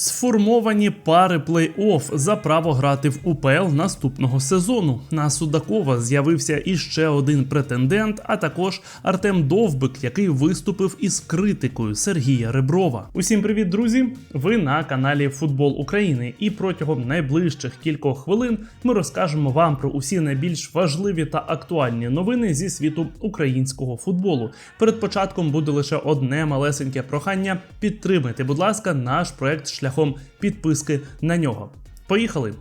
Сформовані пари плей-офф за право грати в УПЛ наступного сезону. На Судакова з'явився іще один претендент, а також Артем Довбик, який виступив із критикою Сергія Реброва. Усім привіт, друзі! Ви на каналі Футбол України, і протягом найближчих кількох хвилин ми розкажемо вам про усі найбільш важливі та актуальні новини зі світу українського футболу. Перед початком буде лише одне малесеньке прохання: підтримайте, будь ласка, наш проект шляхом підписки на нього. Поїхали!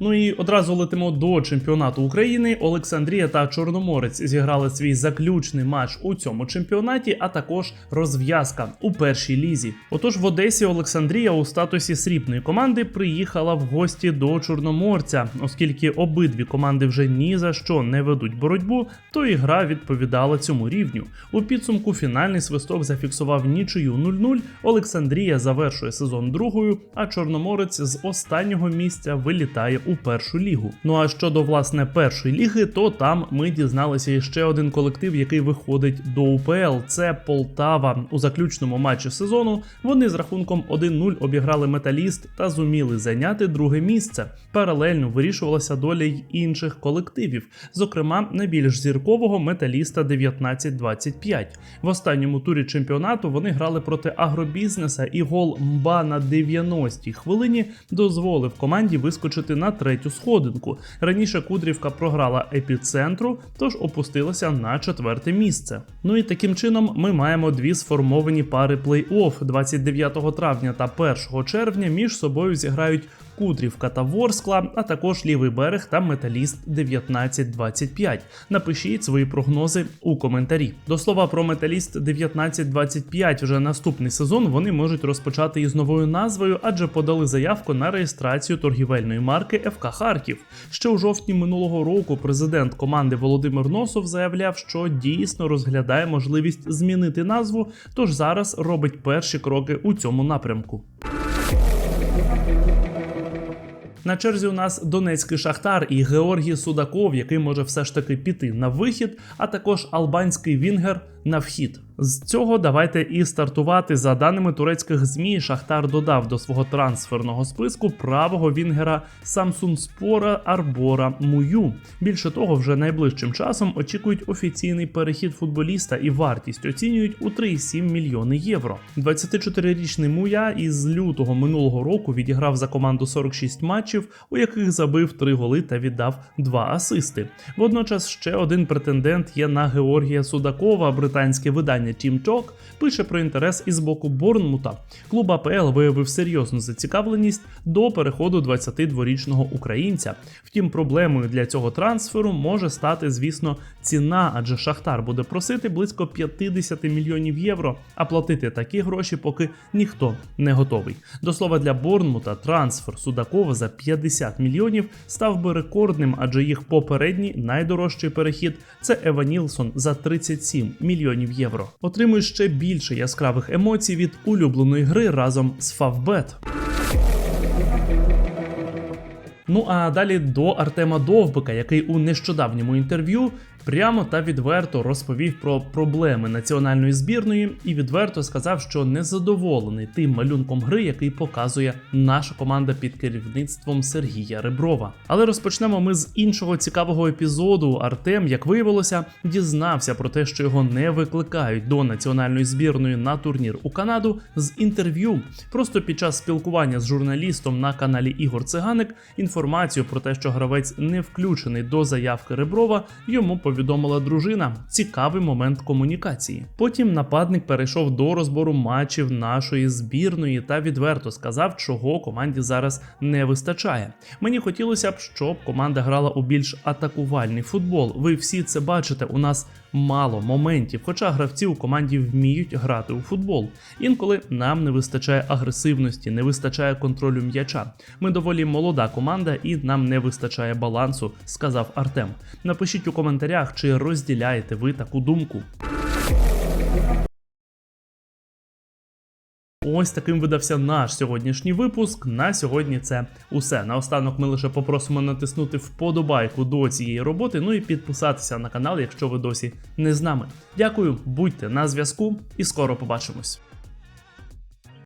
Ну і одразу летимо до чемпіонату України. Олександрія та Чорноморець зіграли свій заключний матч у цьому чемпіонаті, а також розв'язка у першій лізі. Отож, в Одесі Олександрія у статусі срібної команди приїхала в гості до Чорноморця, оскільки обидві команди вже ні за що не ведуть боротьбу, то і гра відповідала цьому рівню. У підсумку фінальний свисток зафіксував нічию 0-0. Олександрія завершує сезон другою, а Чорноморець з останнього місця вилітає у першу лігу. Ну а щодо власне першої ліги, то там ми дізналися іще один колектив, який виходить до УПЛ. Це Полтава у заключному матчі сезону. Вони з рахунком 1-0 обіграли металіст та зуміли зайняти друге місце. Паралельно вирішувалася доля й інших колективів, зокрема найбільш зіркового металіста 19-25. В останньому турі чемпіонату вони грали проти агробізнеса, і гол Мба на 90-й хвилині дозволив команді вискочити на третю сходинку. Раніше Кудрівка програла епіцентру, тож опустилася на четверте місце. Ну і таким чином ми маємо дві сформовані пари плей-офф 29 травня та 1 червня між собою зіграють Кудрівка та Ворскла, а також лівий берег та металіст 1925. Напишіть свої прогнози у коментарі. До слова про металіст 1925 вже наступний сезон вони можуть розпочати із новою назвою, адже подали заявку на реєстрацію торгівельної марки ФК Харків. Ще у жовтні минулого року президент команди Володимир Носов заявляв, що дійсно розглядає можливість змінити назву, тож зараз робить перші кроки у цьому напрямку. На черзі у нас Донецький Шахтар і Георгій Судаков, який може все ж таки піти на вихід, а також албанський Вінгер на вхід. З цього давайте і стартувати. За даними турецьких змі, Шахтар додав до свого трансферного списку правого вінгера Самсунспора Арбора Мую. Більше того, вже найближчим часом очікують офіційний перехід футболіста і вартість оцінюють у 3,7 мільйони євро. 24-річний Муя із лютого минулого року відіграв за команду 46 матчів, у яких забив 3 голи та віддав 2 асисти. Водночас ще один претендент є на Георгія Судакова. Британське видання Team Talk пише про інтерес із боку Борнмута. Клуб АПЛ виявив серйозну зацікавленість до переходу 22-річного українця. Втім, проблемою для цього трансферу може стати, звісно, ціна, адже Шахтар буде просити близько 50 мільйонів євро, а платити такі гроші поки ніхто не готовий. До слова, для Борнмута трансфер Судакова за 50 мільйонів став би рекордним, адже їх попередній найдорожчий перехід це Ева Нілсон за 37 мільйонів євро. Отримує ще більше яскравих емоцій від улюбленої гри разом з Фавбет. Ну а далі до Артема Довбика, який у нещодавньому інтерв'ю прямо та відверто розповів про проблеми національної збірної і відверто сказав, що не задоволений тим малюнком гри, який показує наша команда під керівництвом Сергія Реброва. Але розпочнемо ми з іншого цікавого епізоду. Артем, як виявилося, дізнався про те, що його не викликають до національної збірної на турнір у Канаду з інтерв'ю. Просто під час спілкування з журналістом на каналі Ігор Циганик інформацію про те, що гравець не включений до заявки Реброва, йому повідомила дружина. Цікавий момент комунікації. Потім нападник перейшов до розбору матчів нашої збірної та відверто сказав, чого команді зараз не вистачає. Мені хотілося б, щоб команда грала у більш атакувальний футбол. Ви всі це бачите. У нас мало моментів, хоча гравці у команді вміють грати у футбол. Інколи нам не вистачає агресивності, не вистачає контролю м'яча. Ми доволі молода команда і нам не вистачає балансу, сказав Артем. Напишіть у коментарях, чи розділяєте ви таку думку. Ось таким видався наш сьогоднішній випуск. На сьогодні це усе. Наостанок ми лише попросимо натиснути вподобайку до цієї роботи, ну і підписатися на канал, якщо ви досі не з нами. Дякую, будьте на зв'язку і скоро побачимось.